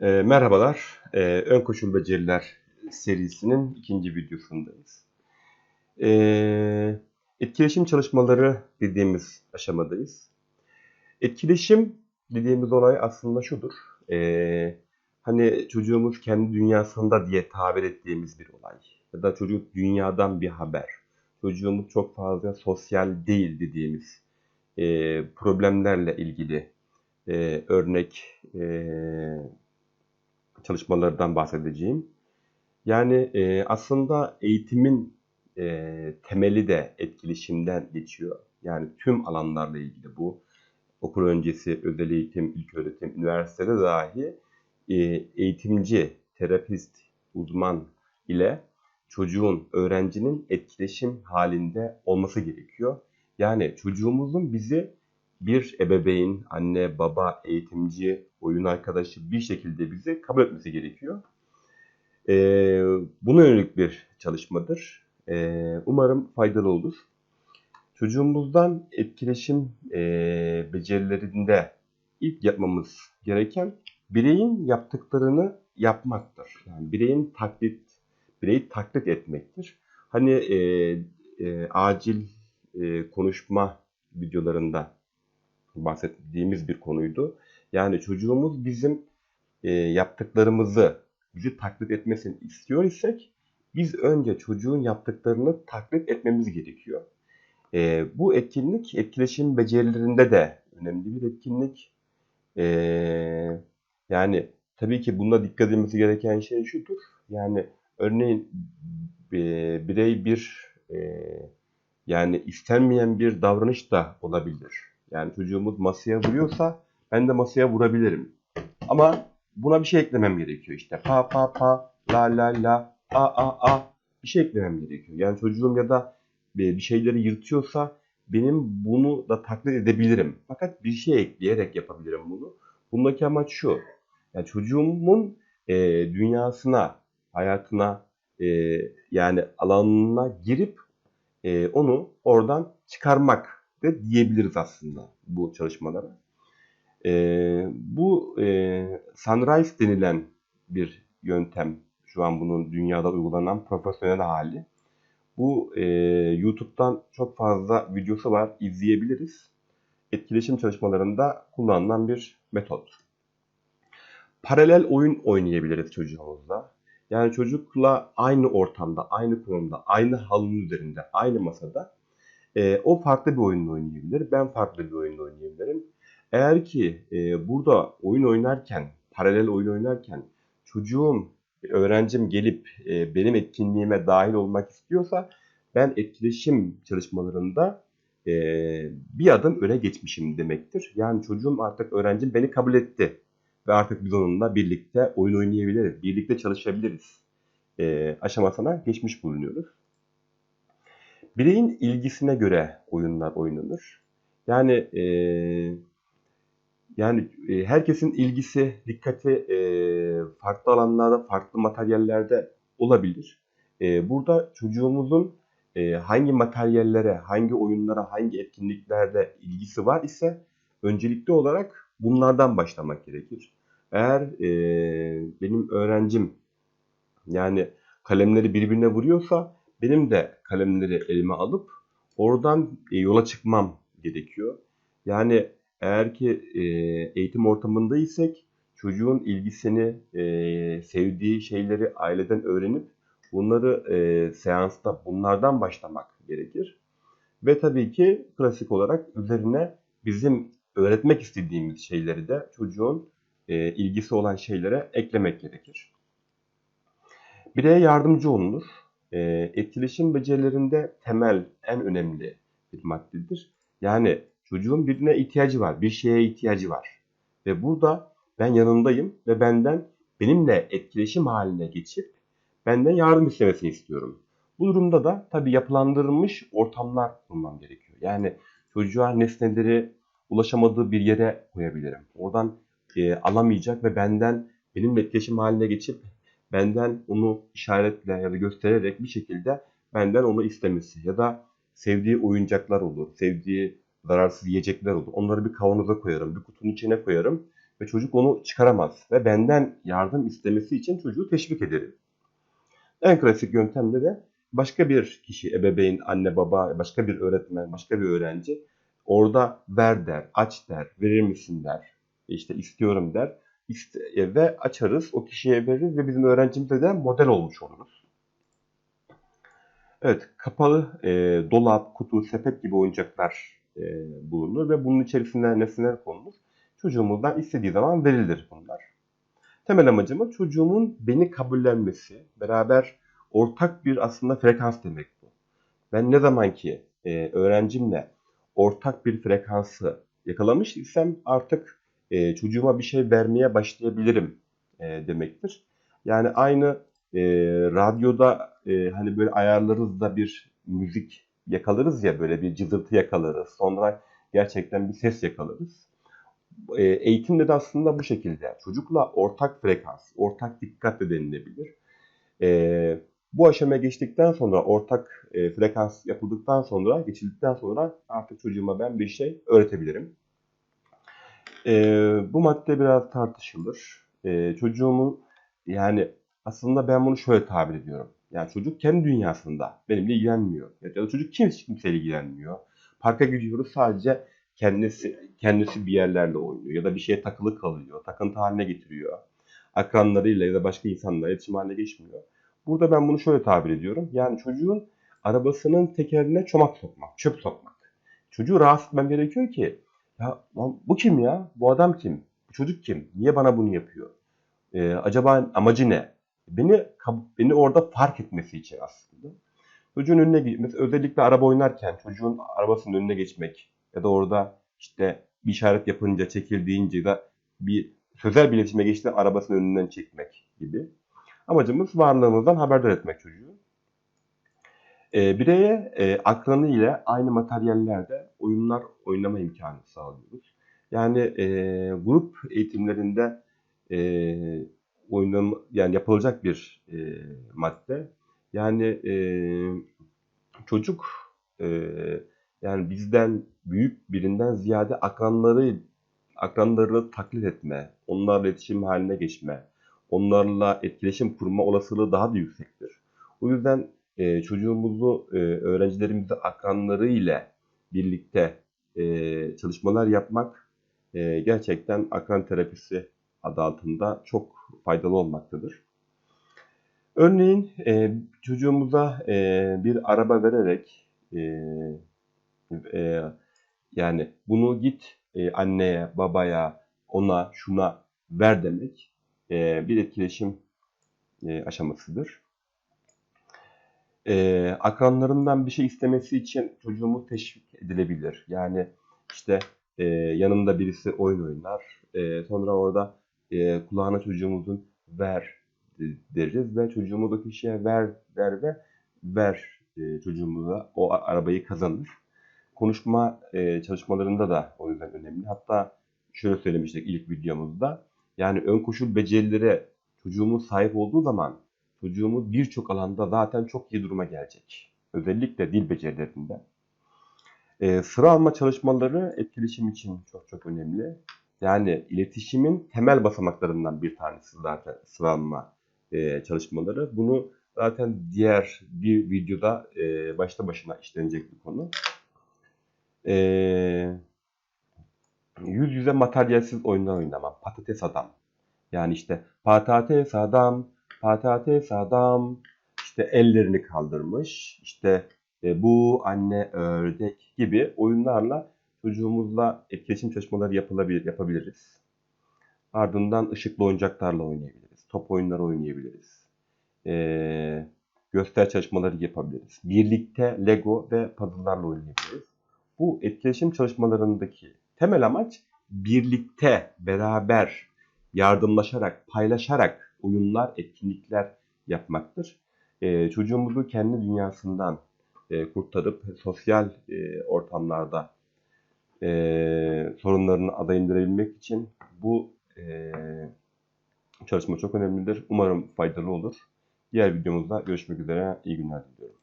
E, merhabalar, e, Ön Koşul Beceriler serisinin ikinci videosundayız. E, etkileşim çalışmaları dediğimiz aşamadayız. Etkileşim dediğimiz olay aslında şudur. E, hani çocuğumuz kendi dünyasında diye tabir ettiğimiz bir olay. Ya da çocuk dünyadan bir haber. Çocuğumuz çok fazla sosyal değil dediğimiz e, problemlerle ilgili e, örnek e, çalışmalardan bahsedeceğim. Yani e, aslında eğitimin e, temeli de etkileşimden geçiyor. Yani tüm alanlarla ilgili bu. Okul öncesi, özel eğitim, ilk öğretim, üniversitede dahi e, eğitimci, terapist, uzman ile çocuğun, öğrencinin etkileşim halinde olması gerekiyor. Yani çocuğumuzun bizi bir ebeveyn, anne, baba, eğitimci, oyun arkadaşı bir şekilde bizi kabul etmesi gerekiyor. Ee, buna yönelik bir çalışmadır. Ee, umarım faydalı olur. Çocuğumuzdan etkileşim e, becerilerinde ilk yapmamız gereken bireyin yaptıklarını yapmaktır. Yani bireyin taklit, bireyi taklit etmektir. Hani e, e, acil e, konuşma videolarında bahsettiğimiz bir konuydu. Yani çocuğumuz bizim e, yaptıklarımızı bizi taklit etmesini istiyor isek biz önce çocuğun yaptıklarını taklit etmemiz gerekiyor. E, bu etkinlik etkileşim becerilerinde de önemli bir etkinlik. E, yani tabii ki bunda dikkat edilmesi gereken şey şudur. Yani örneğin e, birey bir e, yani istenmeyen bir davranış da olabilir. Yani çocuğumuz masaya vuruyorsa ben de masaya vurabilirim. Ama buna bir şey eklemem gerekiyor işte. Pa pa pa, la la la, a a a bir şey eklemem gerekiyor. Yani çocuğum ya da bir şeyleri yırtıyorsa benim bunu da taklit edebilirim. Fakat bir şey ekleyerek yapabilirim bunu. Bundaki amaç şu. Yani çocuğumun e, dünyasına, hayatına, e, yani alanına girip e, onu oradan çıkarmak de diyebiliriz aslında bu çalışmalara. E, bu e, Sunrise denilen bir yöntem. Şu an bunun dünyada uygulanan profesyonel hali. Bu e, YouTube'dan çok fazla videosu var. izleyebiliriz. Etkileşim çalışmalarında kullanılan bir metot. Paralel oyun oynayabiliriz çocuğumuzla. Yani çocukla aynı ortamda, aynı konumda, aynı halının üzerinde, aynı masada e, o farklı bir oyun oynayabilir. Ben farklı bir oyun oynayabilirim. Eğer ki e, burada oyun oynarken, paralel oyun oynarken çocuğum, öğrencim gelip e, benim etkinliğime dahil olmak istiyorsa ben etkileşim çalışmalarında e, bir adım öne geçmişim demektir. Yani çocuğum artık öğrencim beni kabul etti ve artık biz onunla birlikte oyun oynayabiliriz, birlikte çalışabiliriz e, aşamasına geçmiş bulunuyoruz. Bireyin ilgisine göre oyunlar oynanır. Yani e, yani e, herkesin ilgisi, dikkati e, farklı alanlarda, farklı materyallerde olabilir. E, burada çocuğumuzun e, hangi materyallere, hangi oyunlara, hangi etkinliklerde ilgisi var ise öncelikli olarak bunlardan başlamak gerekir. Eğer e, benim öğrencim yani kalemleri birbirine vuruyorsa benim de kalemleri elime alıp oradan e, yola çıkmam gerekiyor. Yani eğer ki e, eğitim ortamında isek çocuğun ilgisini, e, sevdiği şeyleri aileden öğrenip bunları e, seansta bunlardan başlamak gerekir. Ve tabii ki klasik olarak üzerine bizim öğretmek istediğimiz şeyleri de çocuğun e, ilgisi olan şeylere eklemek gerekir. Bireye yardımcı olunur e, etkileşim becerilerinde temel, en önemli bir maddedir. Yani çocuğun birine ihtiyacı var, bir şeye ihtiyacı var. Ve burada ben yanındayım ve benden benimle etkileşim haline geçip benden yardım istemesini istiyorum. Bu durumda da tabii yapılandırılmış ortamlar bulmam gerekiyor. Yani çocuğa nesneleri ulaşamadığı bir yere koyabilirim. Oradan e, alamayacak ve benden benimle etkileşim haline geçip benden onu işaretle ya da göstererek bir şekilde benden onu istemesi ya da sevdiği oyuncaklar olur, sevdiği zararsız yiyecekler olur. Onları bir kavanoza koyarım, bir kutunun içine koyarım ve çocuk onu çıkaramaz ve benden yardım istemesi için çocuğu teşvik ederim. En klasik yöntemde de başka bir kişi, ebeveyn, anne, baba, başka bir öğretmen, başka bir öğrenci orada ver der, aç der, verir misin der, işte istiyorum der İste, e, ve açarız, o kişiye veririz ve bizim öğrencimize de model olmuş oluruz. Evet, kapalı e, dolap, kutu, sepet gibi oyuncaklar e, bulunur ve bunun içerisinde nesneler konulur. Çocuğumuzdan istediği zaman verilir bunlar. Temel amacımız çocuğumun beni kabullenmesi, beraber ortak bir aslında frekans demek bu. Ben ne zaman ki e, öğrencimle ortak bir frekansı yakalamış isem artık e, çocuğuma bir şey vermeye başlayabilirim e, demektir. Yani aynı e, radyoda e, hani böyle ayarlarız da bir müzik yakalarız ya böyle bir cızırtı yakalarız. Sonra gerçekten bir ses yakalarız. E, eğitimde de aslında bu şekilde. Çocukla ortak frekans, ortak dikkat de denilebilir. E, bu aşamaya geçtikten sonra ortak e, frekans yapıldıktan sonra, geçildikten sonra artık çocuğuma ben bir şey öğretebilirim. E, bu madde biraz tartışılır. E, çocuğumu yani aslında ben bunu şöyle tabir ediyorum. Yani çocuk kendi dünyasında benimle ilgilenmiyor. Ya da çocuk kimse kimseyle ilgilenmiyor. Parka gidiyoruz sadece kendisi kendisi bir yerlerle oynuyor ya da bir şeye takılı kalıyor, takıntı haline getiriyor. Akranlarıyla ya da başka insanlarla iletişim haline geçmiyor. Burada ben bunu şöyle tabir ediyorum. Yani çocuğun arabasının tekerine çomak sokmak, çöp sokmak. Çocuğu rahatsız etmem gerekiyor ki ya bu kim ya? Bu adam kim? Bu çocuk kim? Niye bana bunu yapıyor? Ee, acaba amacı ne? Beni beni orada fark etmesi için aslında. Çocuğun önüne gitmesi, özellikle araba oynarken çocuğun arabasının önüne geçmek ya da orada işte bir işaret yapınca, çekildiğince da bir sözel bir iletişime geçtiğinde arabasının önünden çekmek gibi. Amacımız varlığımızdan haberdar etmek çocuğu. E, bireye e, akranı ile aynı materyallerde oyunlar oynama imkanı sağlıyoruz. Yani e, grup eğitimlerinde e, oynanma, yani yapılacak bir e, madde. Yani e, çocuk e, yani bizden büyük birinden ziyade akranları akranlarını taklit etme, onlarla iletişim haline geçme, onlarla etkileşim kurma olasılığı daha da yüksektir. O yüzden e, çocuğumuzu e, öğrencilerimizi akranları ile birlikte e, çalışmalar yapmak e, gerçekten akran terapisi adı altında çok faydalı olmaktadır. Örneğin e, çocuğumuza e, bir araba vererek e, e, yani bunu git e, anneye, babaya, ona, şuna ver demek e, bir etkileşim e, aşamasıdır. E, akranlarından bir şey istemesi için çocuğumuz teşvik edilebilir. Yani işte e, yanında birisi oyun oynar. E, sonra orada e, kulağına çocuğumuzun ver deriz ve çocuğumuz o kişiye ver der ve ver e, çocuğumuza o arabayı kazanır. Konuşma e, çalışmalarında da o yüzden önemli. Hatta şöyle söylemiştik ilk videomuzda. Yani ön koşul becerilere çocuğumuz sahip olduğu zaman çocuğumuz birçok alanda zaten çok iyi duruma gelecek. Özellikle dil becerilerinde. E, sıra alma çalışmaları etkileşim için çok çok önemli. Yani iletişimin temel basamaklarından bir tanesi zaten sıra alma e, çalışmaları. Bunu zaten diğer bir videoda e, başta başına işlenecek bir konu. E, yüz yüze materyalsiz oyunlar oynamam. Patates adam. Yani işte patates adam, patates adam. İşte ellerini kaldırmış. İşte e, bu anne ördek gibi oyunlarla çocuğumuzla etkileşim çalışmaları yapılabilir, yapabiliriz. Ardından ışıklı oyuncaklarla oynayabiliriz. Top oyunları oynayabiliriz. E, göster çalışmaları yapabiliriz. Birlikte Lego ve puzzle'larla oynayabiliriz. Bu etkileşim çalışmalarındaki temel amaç birlikte, beraber, yardımlaşarak, paylaşarak oyunlar, etkinlikler yapmaktır. E, çocuğumuzu kendi dünyasından e, kurtarıp sosyal e, ortamlarda e, sorunlarını ada indirebilmek için bu e, çalışma çok önemlidir. Umarım faydalı olur. Diğer videomuzda görüşmek üzere. İyi günler diliyorum.